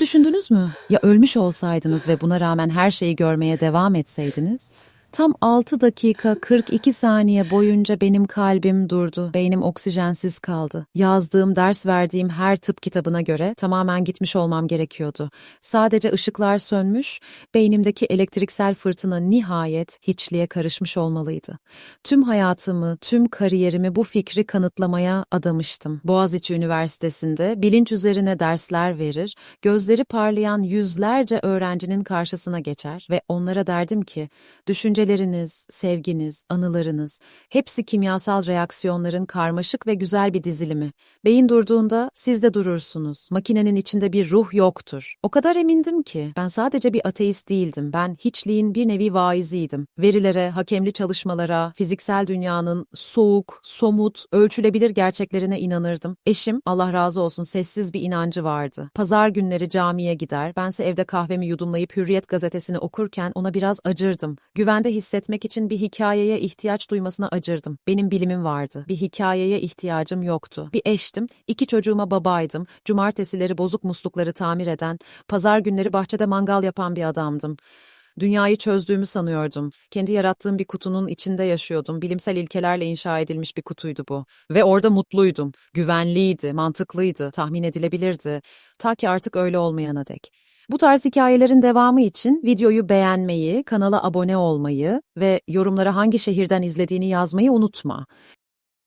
Düşündünüz mü? Ya ölmüş olsaydınız ve buna rağmen her şeyi görmeye devam etseydiniz? Tam 6 dakika 42 saniye boyunca benim kalbim durdu. Beynim oksijensiz kaldı. Yazdığım, ders verdiğim her tıp kitabına göre tamamen gitmiş olmam gerekiyordu. Sadece ışıklar sönmüş, beynimdeki elektriksel fırtına nihayet hiçliğe karışmış olmalıydı. Tüm hayatımı, tüm kariyerimi bu fikri kanıtlamaya adamıştım. Boğaziçi Üniversitesi'nde bilinç üzerine dersler verir, gözleri parlayan yüzlerce öğrencinin karşısına geçer ve onlara derdim ki, düşünceleriniz, sevginiz, anılarınız, hepsi kimyasal reaksiyonların karmaşık ve güzel bir dizilimi. Beyin durduğunda siz de durursunuz. Makinenin içinde bir ruh yoktur. O kadar emindim ki ben sadece bir ateist değildim. Ben hiçliğin bir nevi vaiziydim. Verilere, hakemli çalışmalara, fiziksel dünyanın soğuk, somut, ölçülebilir gerçeklerine inanırdım. Eşim, Allah razı olsun sessiz bir inancı vardı. Pazar günleri camiye gider, bense evde kahvemi yudumlayıp Hürriyet gazetesini okurken ona biraz acırdım. Güvende hissetmek için bir hikayeye ihtiyaç duymasına acırdım. Benim bilimim vardı. Bir hikayeye ihtiyacım yoktu. Bir eştim, iki çocuğuma babaydım. Cumartesileri bozuk muslukları tamir eden, pazar günleri bahçede mangal yapan bir adamdım. Dünyayı çözdüğümü sanıyordum. Kendi yarattığım bir kutunun içinde yaşıyordum. Bilimsel ilkelerle inşa edilmiş bir kutuydu bu. Ve orada mutluydum. Güvenliydi, mantıklıydı, tahmin edilebilirdi. Ta ki artık öyle olmayana dek. Bu tarz hikayelerin devamı için videoyu beğenmeyi, kanala abone olmayı ve yorumlara hangi şehirden izlediğini yazmayı unutma.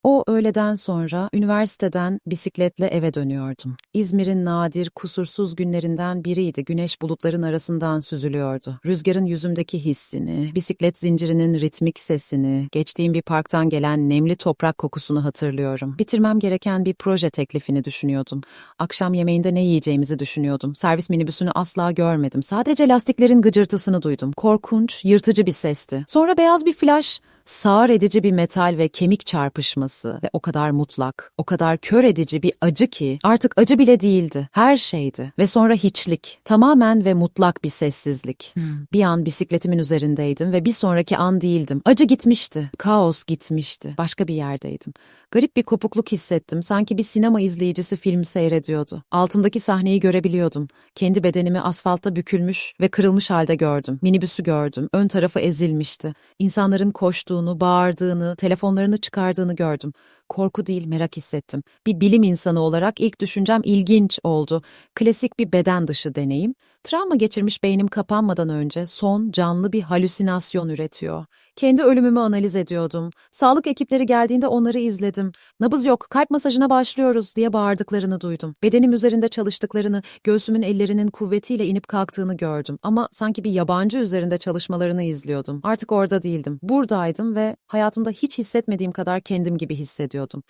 O öğleden sonra üniversiteden bisikletle eve dönüyordum. İzmir'in nadir, kusursuz günlerinden biriydi. Güneş bulutların arasından süzülüyordu. Rüzgarın yüzümdeki hissini, bisiklet zincirinin ritmik sesini, geçtiğim bir parktan gelen nemli toprak kokusunu hatırlıyorum. Bitirmem gereken bir proje teklifini düşünüyordum. Akşam yemeğinde ne yiyeceğimizi düşünüyordum. Servis minibüsünü asla görmedim. Sadece lastiklerin gıcırtısını duydum. Korkunç, yırtıcı bir sesti. Sonra beyaz bir flash sağır edici bir metal ve kemik çarpışması ve o kadar mutlak, o kadar kör edici bir acı ki artık acı bile değildi. Her şeydi ve sonra hiçlik, tamamen ve mutlak bir sessizlik. Bir an bisikletimin üzerindeydim ve bir sonraki an değildim. Acı gitmişti, kaos gitmişti, başka bir yerdeydim. Garip bir kopukluk hissettim. Sanki bir sinema izleyicisi film seyrediyordu. Altımdaki sahneyi görebiliyordum. Kendi bedenimi asfaltta bükülmüş ve kırılmış halde gördüm. Minibüsü gördüm. Ön tarafı ezilmişti. İnsanların koştuğunu, bağırdığını, telefonlarını çıkardığını gördüm. Korku değil, merak hissettim. Bir bilim insanı olarak ilk düşüncem ilginç oldu. Klasik bir beden dışı deneyim. Travma geçirmiş beynim kapanmadan önce son canlı bir halüsinasyon üretiyor. Kendi ölümümü analiz ediyordum. Sağlık ekipleri geldiğinde onları izledim. Nabız yok, kalp masajına başlıyoruz diye bağırdıklarını duydum. Bedenim üzerinde çalıştıklarını, göğsümün ellerinin kuvvetiyle inip kalktığını gördüm. Ama sanki bir yabancı üzerinde çalışmalarını izliyordum. Artık orada değildim. Buradaydım ve hayatımda hiç hissetmediğim kadar kendim gibi hissediyordum.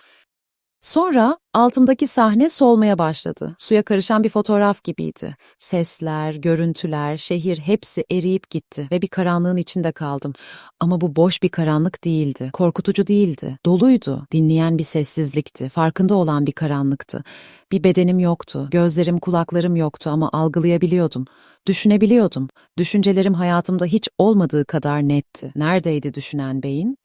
Sonra altımdaki sahne solmaya başladı. Suya karışan bir fotoğraf gibiydi. Sesler, görüntüler, şehir hepsi eriyip gitti ve bir karanlığın içinde kaldım. Ama bu boş bir karanlık değildi. Korkutucu değildi. Doluydu. Dinleyen bir sessizlikti. Farkında olan bir karanlıktı. Bir bedenim yoktu. Gözlerim, kulaklarım yoktu ama algılayabiliyordum. Düşünebiliyordum. Düşüncelerim hayatımda hiç olmadığı kadar netti. Neredeydi düşünen beyin?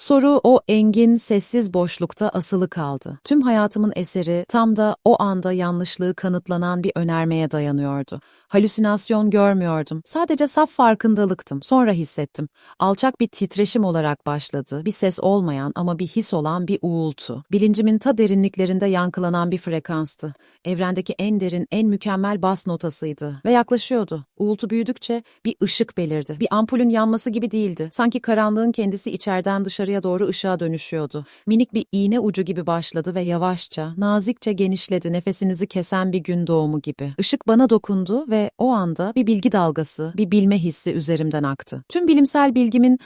Soru o engin, sessiz boşlukta asılı kaldı. Tüm hayatımın eseri tam da o anda yanlışlığı kanıtlanan bir önermeye dayanıyordu. Halüsinasyon görmüyordum. Sadece saf farkındalıktım. Sonra hissettim. Alçak bir titreşim olarak başladı. Bir ses olmayan ama bir his olan bir uğultu. Bilincimin ta derinliklerinde yankılanan bir frekanstı. Evrendeki en derin, en mükemmel bas notasıydı. Ve yaklaşıyordu. Uğultu büyüdükçe bir ışık belirdi. Bir ampulün yanması gibi değildi. Sanki karanlığın kendisi içeriden dışarıya doğru ışığa dönüşüyordu. Minik bir iğne ucu gibi başladı ve yavaşça, nazikçe genişledi nefesinizi kesen bir gün doğumu gibi. Işık bana dokundu ve o anda bir bilgi dalgası, bir bilme hissi üzerimden aktı. Tüm bilimsel bilgimin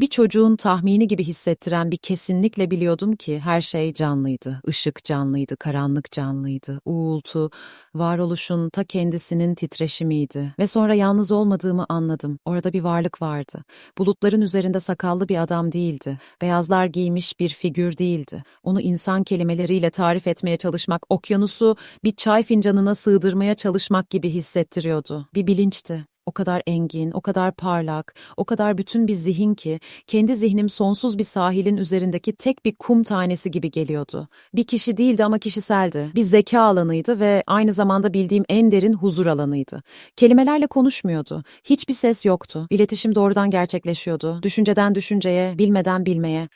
bir çocuğun tahmini gibi hissettiren bir kesinlikle biliyordum ki her şey canlıydı. Işık canlıydı, karanlık canlıydı, uğultu, varoluşun ta kendisinin titreşimiydi. Ve sonra yalnız olmadığımı anladım. Orada bir varlık vardı. Bulutların üzerinde sakallı bir adam değildi. Beyazlar giymiş bir figür değildi. Onu insan kelimeleriyle tarif etmeye çalışmak, okyanusu bir çay fincanına sığdırmaya çalışmak gibi hissettiriyordu. Bir bilinçti. O kadar engin, o kadar parlak, o kadar bütün bir zihin ki kendi zihnim sonsuz bir sahilin üzerindeki tek bir kum tanesi gibi geliyordu. Bir kişi değildi ama kişiseldi. Bir zeka alanıydı ve aynı zamanda bildiğim en derin huzur alanıydı. Kelimelerle konuşmuyordu. Hiçbir ses yoktu. İletişim doğrudan gerçekleşiyordu. Düşünceden düşünceye, bilmeden bilmeye.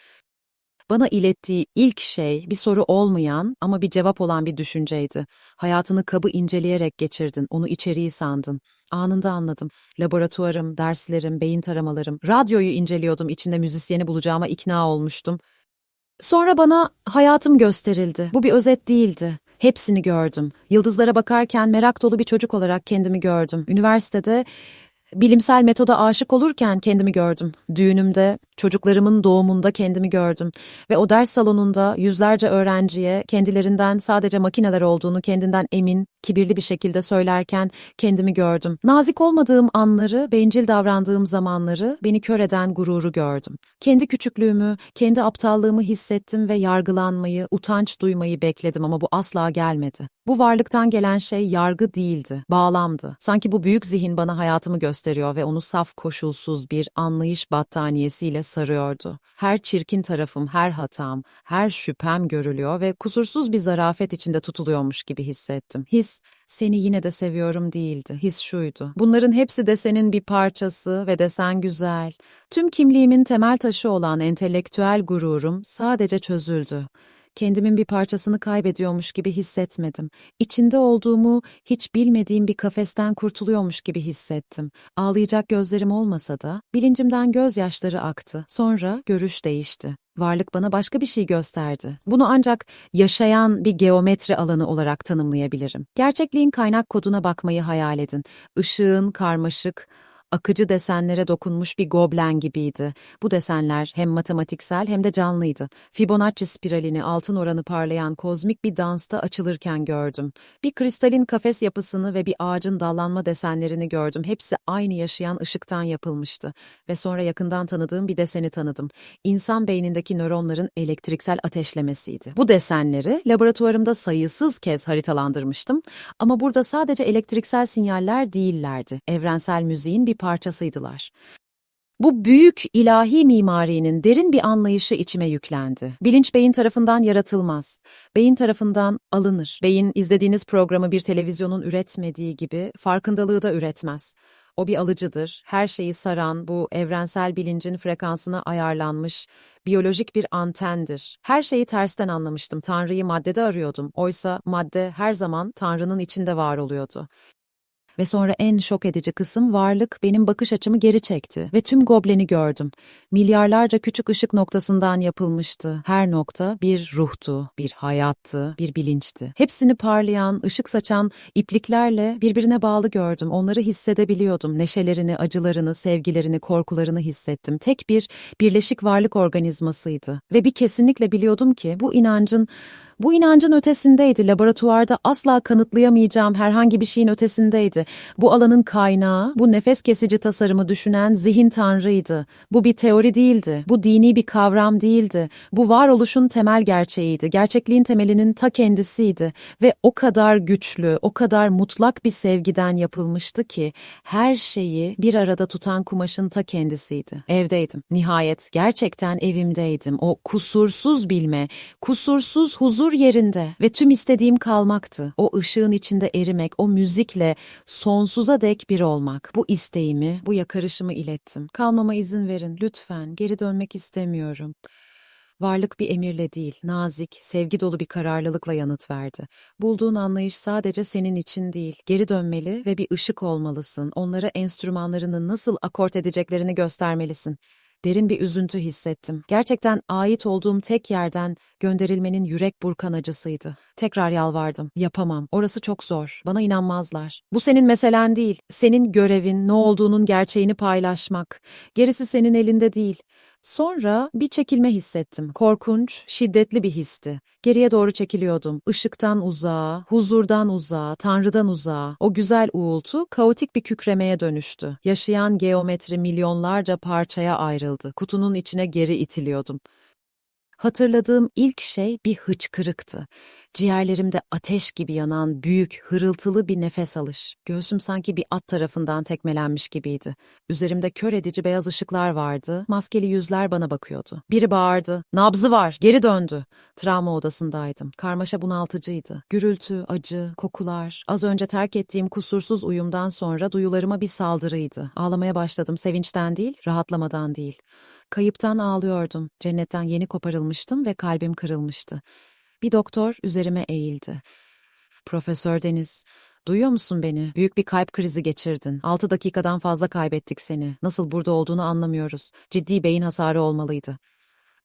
Bana ilettiği ilk şey bir soru olmayan ama bir cevap olan bir düşünceydi. Hayatını kabı inceleyerek geçirdin, onu içeriği sandın. Anında anladım. Laboratuvarım, derslerim, beyin taramalarım, radyoyu inceliyordum, içinde müzisyeni bulacağıma ikna olmuştum. Sonra bana hayatım gösterildi. Bu bir özet değildi. Hepsini gördüm. Yıldızlara bakarken merak dolu bir çocuk olarak kendimi gördüm. Üniversitede bilimsel metoda aşık olurken kendimi gördüm. Düğünümde, çocuklarımın doğumunda kendimi gördüm. Ve o ders salonunda yüzlerce öğrenciye kendilerinden sadece makineler olduğunu kendinden emin, kibirli bir şekilde söylerken kendimi gördüm. Nazik olmadığım anları, bencil davrandığım zamanları, beni kör eden gururu gördüm. Kendi küçüklüğümü, kendi aptallığımı hissettim ve yargılanmayı, utanç duymayı bekledim ama bu asla gelmedi. Bu varlıktan gelen şey yargı değildi, bağlamdı. Sanki bu büyük zihin bana hayatımı gösteriyor ve onu saf koşulsuz bir anlayış battaniyesiyle sarıyordu. Her çirkin tarafım, her hatam, her şüphem görülüyor ve kusursuz bir zarafet içinde tutuluyormuş gibi hissettim. His, seni yine de seviyorum değildi. His şuydu. Bunların hepsi de senin bir parçası ve de sen güzel. Tüm kimliğimin temel taşı olan entelektüel gururum sadece çözüldü kendimin bir parçasını kaybediyormuş gibi hissetmedim. İçinde olduğumu hiç bilmediğim bir kafesten kurtuluyormuş gibi hissettim. Ağlayacak gözlerim olmasa da bilincimden gözyaşları aktı. Sonra görüş değişti. Varlık bana başka bir şey gösterdi. Bunu ancak yaşayan bir geometri alanı olarak tanımlayabilirim. Gerçekliğin kaynak koduna bakmayı hayal edin. Işığın karmaşık, akıcı desenlere dokunmuş bir goblen gibiydi. Bu desenler hem matematiksel hem de canlıydı. Fibonacci spiralini altın oranı parlayan kozmik bir dansta açılırken gördüm. Bir kristalin kafes yapısını ve bir ağacın dallanma desenlerini gördüm. Hepsi aynı yaşayan ışıktan yapılmıştı. Ve sonra yakından tanıdığım bir deseni tanıdım. İnsan beynindeki nöronların elektriksel ateşlemesiydi. Bu desenleri laboratuvarımda sayısız kez haritalandırmıştım. Ama burada sadece elektriksel sinyaller değillerdi. Evrensel müziğin bir parçasıydılar. Bu büyük ilahi mimarinin derin bir anlayışı içime yüklendi. Bilinç beyin tarafından yaratılmaz. Beyin tarafından alınır. Beyin izlediğiniz programı bir televizyonun üretmediği gibi farkındalığı da üretmez. O bir alıcıdır. Her şeyi saran bu evrensel bilincin frekansına ayarlanmış biyolojik bir antendir. Her şeyi tersten anlamıştım. Tanrı'yı maddede arıyordum. Oysa madde her zaman Tanrı'nın içinde var oluyordu. Ve sonra en şok edici kısım varlık benim bakış açımı geri çekti ve tüm gobleni gördüm. Milyarlarca küçük ışık noktasından yapılmıştı. Her nokta bir ruhtu, bir hayattı, bir bilinçti. Hepsini parlayan, ışık saçan ipliklerle birbirine bağlı gördüm. Onları hissedebiliyordum. Neşelerini, acılarını, sevgilerini, korkularını hissettim. Tek bir birleşik varlık organizmasıydı. Ve bir kesinlikle biliyordum ki bu inancın bu inancın ötesindeydi. Laboratuvarda asla kanıtlayamayacağım herhangi bir şeyin ötesindeydi. Bu alanın kaynağı, bu nefes kesici tasarımı düşünen zihin tanrıydı. Bu bir teori değildi. Bu dini bir kavram değildi. Bu varoluşun temel gerçeğiydi. Gerçekliğin temelinin ta kendisiydi. Ve o kadar güçlü, o kadar mutlak bir sevgiden yapılmıştı ki her şeyi bir arada tutan kumaşın ta kendisiydi. Evdeydim. Nihayet gerçekten evimdeydim. O kusursuz bilme, kusursuz huzur yerinde ve tüm istediğim kalmaktı. O ışığın içinde erimek, o müzikle sonsuza dek bir olmak. Bu isteğimi, bu yakarışımı ilettim. Kalmama izin verin lütfen. Geri dönmek istemiyorum. Varlık bir emirle değil, nazik, sevgi dolu bir kararlılıkla yanıt verdi. Bulduğun anlayış sadece senin için değil, geri dönmeli ve bir ışık olmalısın. Onlara enstrümanlarını nasıl akort edeceklerini göstermelisin. Derin bir üzüntü hissettim. Gerçekten ait olduğum tek yerden gönderilmenin yürek burkan acısıydı. Tekrar yalvardım. Yapamam. Orası çok zor. Bana inanmazlar. Bu senin meselen değil. Senin görevin ne olduğunun gerçeğini paylaşmak. Gerisi senin elinde değil. Sonra bir çekilme hissettim. Korkunç, şiddetli bir histi. Geriye doğru çekiliyordum. Işıktan uzağa, huzurdan uzağa, tanrıdan uzağa. O güzel uğultu kaotik bir kükremeye dönüştü. Yaşayan geometri milyonlarca parçaya ayrıldı. Kutunun içine geri itiliyordum. Hatırladığım ilk şey bir hıçkırıktı. Ciğerlerimde ateş gibi yanan büyük, hırıltılı bir nefes alış. Göğsüm sanki bir at tarafından tekmelenmiş gibiydi. Üzerimde kör edici beyaz ışıklar vardı. Maskeli yüzler bana bakıyordu. Biri bağırdı. Nabzı var, geri döndü. Travma odasındaydım. Karmaşa bunaltıcıydı. Gürültü, acı, kokular. Az önce terk ettiğim kusursuz uyumdan sonra duyularıma bir saldırıydı. Ağlamaya başladım. Sevinçten değil, rahatlamadan değil. Kayıptan ağlıyordum. Cennetten yeni koparılmıştım ve kalbim kırılmıştı. Bir doktor üzerime eğildi. Profesör Deniz, duyuyor musun beni? Büyük bir kalp krizi geçirdin. Altı dakikadan fazla kaybettik seni. Nasıl burada olduğunu anlamıyoruz. Ciddi beyin hasarı olmalıydı.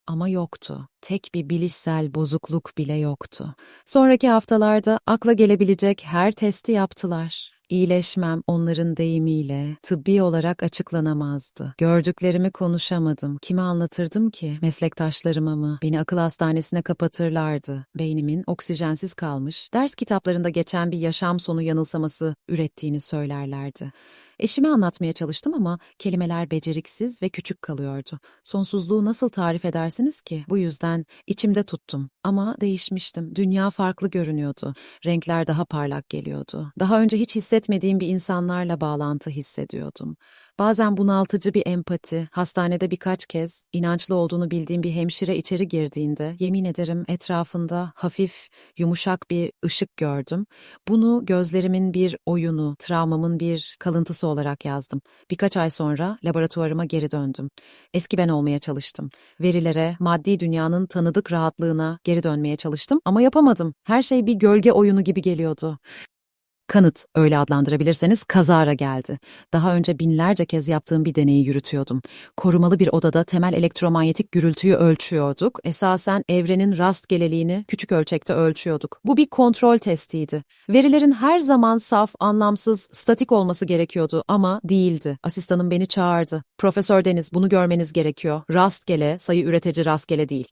Ama yoktu. Tek bir bilişsel bozukluk bile yoktu. Sonraki haftalarda akla gelebilecek her testi yaptılar. İyileşmem onların deyimiyle tıbbi olarak açıklanamazdı. Gördüklerimi konuşamadım. Kime anlatırdım ki? Meslektaşlarıma mı? Beni akıl hastanesine kapatırlardı. Beynimin oksijensiz kalmış, ders kitaplarında geçen bir yaşam sonu yanılsaması ürettiğini söylerlerdi. Eşime anlatmaya çalıştım ama kelimeler beceriksiz ve küçük kalıyordu. Sonsuzluğu nasıl tarif edersiniz ki? Bu yüzden içimde tuttum. Ama değişmiştim. Dünya farklı görünüyordu. Renkler daha parlak geliyordu. Daha önce hiç hissetmediğim bir insanlarla bağlantı hissediyordum. Bazen bunaltıcı bir empati, hastanede birkaç kez inançlı olduğunu bildiğim bir hemşire içeri girdiğinde yemin ederim etrafında hafif, yumuşak bir ışık gördüm. Bunu gözlerimin bir oyunu, travmamın bir kalıntısı olarak yazdım. Birkaç ay sonra laboratuvarıma geri döndüm. Eski ben olmaya çalıştım. Verilere, maddi dünyanın tanıdık rahatlığına geri dönmeye çalıştım ama yapamadım. Her şey bir gölge oyunu gibi geliyordu. Kanıt, öyle adlandırabilirseniz kazara geldi. Daha önce binlerce kez yaptığım bir deneyi yürütüyordum. Korumalı bir odada temel elektromanyetik gürültüyü ölçüyorduk. Esasen evrenin rastgeleliğini küçük ölçekte ölçüyorduk. Bu bir kontrol testiydi. Verilerin her zaman saf, anlamsız, statik olması gerekiyordu ama değildi. Asistanım beni çağırdı. Profesör Deniz bunu görmeniz gerekiyor. Rastgele, sayı üretici rastgele değil.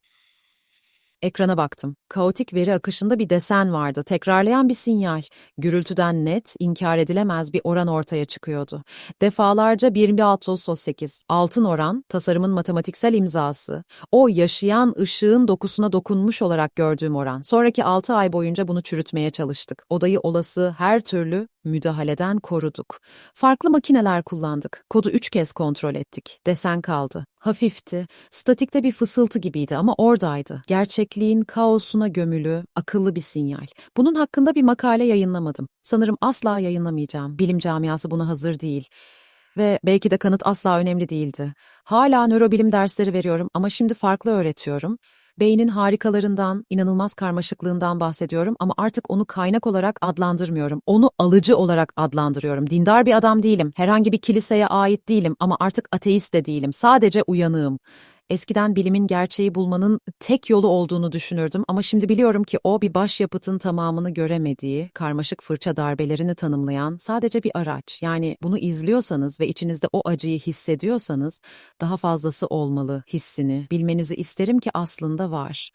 Ekrana baktım. Kaotik veri akışında bir desen vardı. Tekrarlayan bir sinyal. Gürültüden net, inkar edilemez bir oran ortaya çıkıyordu. Defalarca 1.38. Altın oran, tasarımın matematiksel imzası. O yaşayan ışığın dokusuna dokunmuş olarak gördüğüm oran. Sonraki 6 ay boyunca bunu çürütmeye çalıştık. Odayı olası her türlü müdahaleden koruduk. Farklı makineler kullandık. Kodu üç kez kontrol ettik. Desen kaldı. Hafifti, statikte bir fısıltı gibiydi ama oradaydı. Gerçekliğin kaosuna gömülü, akıllı bir sinyal. Bunun hakkında bir makale yayınlamadım. Sanırım asla yayınlamayacağım. Bilim camiası buna hazır değil. Ve belki de kanıt asla önemli değildi. Hala nörobilim dersleri veriyorum ama şimdi farklı öğretiyorum. Beynin harikalarından, inanılmaz karmaşıklığından bahsediyorum ama artık onu kaynak olarak adlandırmıyorum. Onu alıcı olarak adlandırıyorum. Dindar bir adam değilim. Herhangi bir kiliseye ait değilim ama artık ateist de değilim. Sadece uyanığım. Eskiden bilimin gerçeği bulmanın tek yolu olduğunu düşünürdüm ama şimdi biliyorum ki o bir başyapıtın tamamını göremediği, karmaşık fırça darbelerini tanımlayan sadece bir araç. Yani bunu izliyorsanız ve içinizde o acıyı hissediyorsanız daha fazlası olmalı hissini bilmenizi isterim ki aslında var.